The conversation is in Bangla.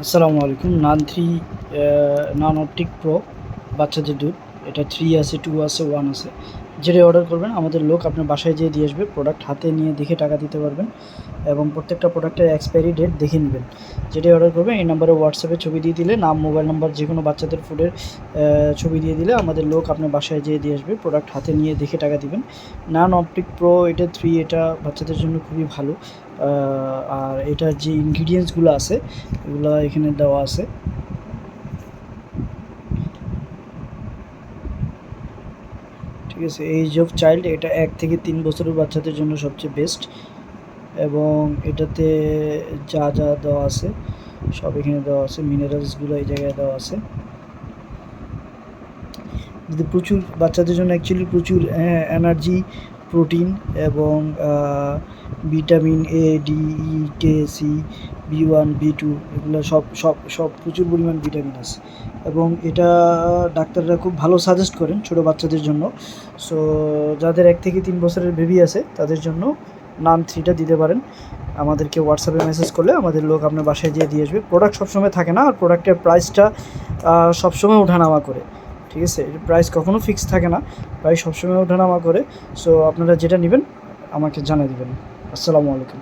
আসসালামু আলাইকুম, নান থ্রি নান অপটিক প্রো, বাচ্চাদের দুধ। এটা থ্রি আছে, টু আছে, ওয়ান আছে। যেটা অর্ডার করবেন, আমাদের লোক আপনার বাসায় যেয়ে দিয়ে আসবে প্রোডাক্ট হাতে নিয়ে দেখে টাকা দিতে পারবেন এবং প্রত্যেকটা প্রোডাক্টের এক্সপায়ারি ডেট দেখে নেবেন। যেটাই অর্ডার করবেন, এই নাম্বারে হোয়াটসঅ্যাপে ছবি দিয়ে দিলে, নাম মোবাইল নাম্বার যে কোনো বাচ্চাদের ফুডের ছবি দিয়ে দিলে, আমাদের লোক আপনার বাসায় যেয়ে দিয়ে আসবে প্রোডাক্ট হাতে নিয়ে দেখে টাকা দিবেন। নান অপটিক প্রো, এটা থ্রি, এটা বাচ্চাদের জন্য খুবই ভালো। আর এটার যে ইনগ্রিডিয়েন্টসগুলো আছে, এগুলো এখানে দেওয়া আছে। ঠিক আছে এইজ অফ চাইল্ড এটা এক থেকে তিন বছরের বাচ্চাদের জন্য সবচেয়ে বেস্ট এবং এটাতে যা যা দেওয়া আছে, সব এখানে দেওয়া আছে। মিনারেলসগুলো এই জায়গায় দেওয়া আছে। যদি প্রচুর বাচ্চাদের জন্য অ্যাকচুয়ালি প্রচুর এনার্জি প্রোটিন এবং vitamin A D E K C B one B two এগুলো সব সব সব প্রচুর পরিমাণ ভিটামিন আছে। এবং এটা ডাক্তাররা খুব ভালো সাজেস্ট করেন ছোটো বাচ্চাদের জন্য। সো যাদের এক থেকে তিন বছরের বেবি আছে, তাদের জন্য নাম থ্রিটা দিতে পারেন। আমাদেরকে হোয়াটসঅ্যাপে মেসেজ করলে আমাদের লোক আপনার বাসায় যেয়ে দিয়ে আসবে। প্রোডাক্ট সবসময় থাকে না, আর প্রোডাক্টের প্রাইসটা সবসময় ওঠানামা করে। ঠিক আছে? প্রাইস কখনো ফিক্স থাকে না। প্রাইস সবসময় ওঠানামা করে। সো আপনারা যেটা নেবেন, আমাকে জানিয়ে দেবেন। আসসালামু আলাইকুম।